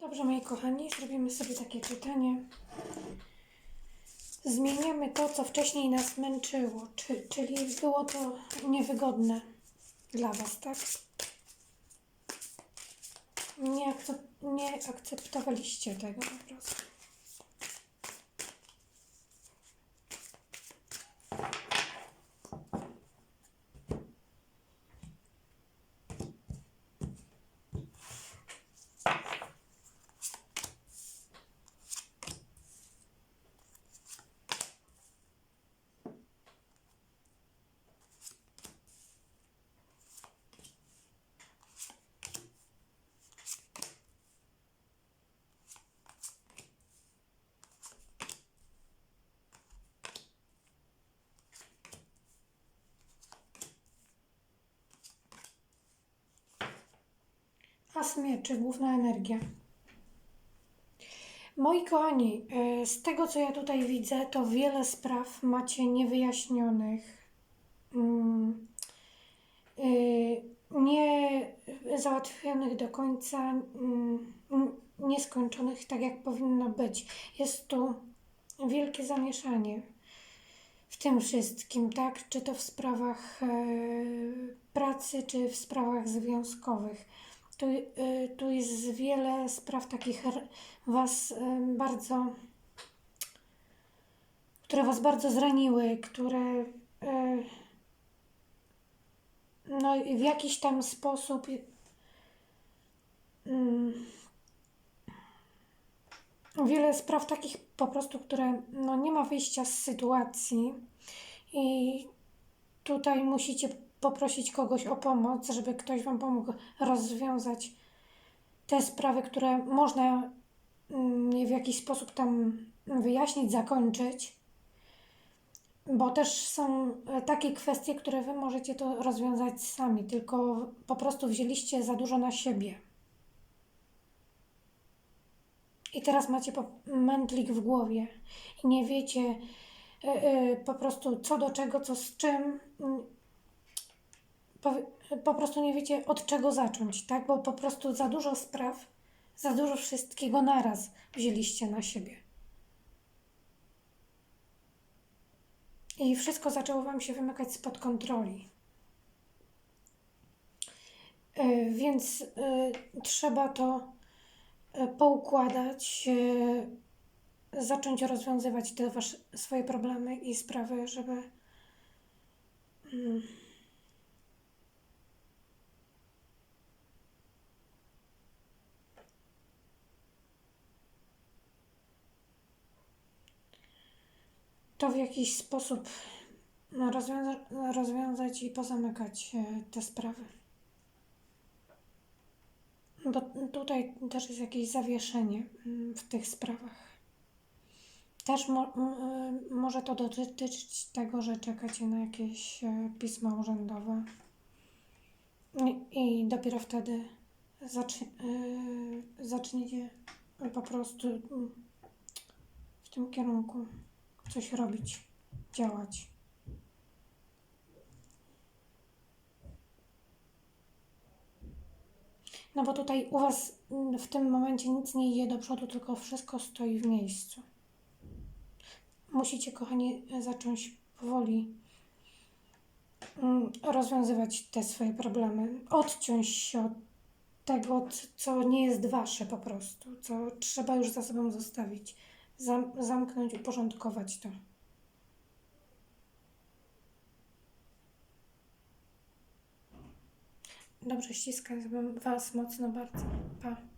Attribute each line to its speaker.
Speaker 1: Dobrze, moi kochani, zrobimy sobie takie czytanie. Zmieniamy to, co wcześniej nas męczyło, czy, czyli było to niewygodne dla Was, tak? Nie, akcep- nie akceptowaliście tego po prostu. As mieczy, główna energia. Moi kochani, e, z tego co ja tutaj widzę, to wiele spraw macie niewyjaśnionych, mm, y, nie załatwionych do końca, mm, nieskończonych tak jak powinno być. Jest tu wielkie zamieszanie w tym wszystkim, tak? Czy to w sprawach e, pracy, czy w sprawach związkowych. Tu, y, tu jest wiele spraw takich was y, bardzo, które was bardzo zraniły, które y, no w jakiś tam sposób mm, wiele spraw takich po prostu, które no nie ma wyjścia z sytuacji i tutaj musicie poprosić kogoś o pomoc, żeby ktoś Wam pomógł rozwiązać te sprawy, które można mm, w jakiś sposób tam wyjaśnić, zakończyć. Bo też są e, takie kwestie, które Wy możecie to rozwiązać sami, tylko po prostu wzięliście za dużo na siebie. I teraz macie mętlik w głowie i nie wiecie y, y, po prostu co do czego, co z czym. Po, po prostu nie wiecie od czego zacząć, tak? Bo po prostu za dużo spraw, za dużo wszystkiego naraz wzięliście na siebie. I wszystko zaczęło Wam się wymykać spod kontroli. Y, Więc y, trzeba to y, poukładać, zacząć rozwiązywać te wasze, swoje problemy i sprawy, żeby mm, to w jakiś sposób no, rozwiąza rozwiązać i pozamykać e, te sprawy. Bo tutaj też jest jakieś zawieszenie mm, w tych sprawach. Też mo y, może to dotyczyć tego, że czekacie na jakieś e, pisma urzędowe i, dopiero wtedy zacznie, zaczniecie po prostu w tym kierunku coś robić, działać. No bo tutaj u Was w tym momencie nic nie idzie do przodu, tylko wszystko stoi w miejscu. Musicie, kochani, zacząć powoli mm, rozwiązywać te swoje problemy. Odciąć się od tego, co nie jest Wasze po prostu, co trzeba już za sobą zostawić. Zam zamknąć, uporządkować to. Dobrze, ściskam Was mocno bardzo. Pa.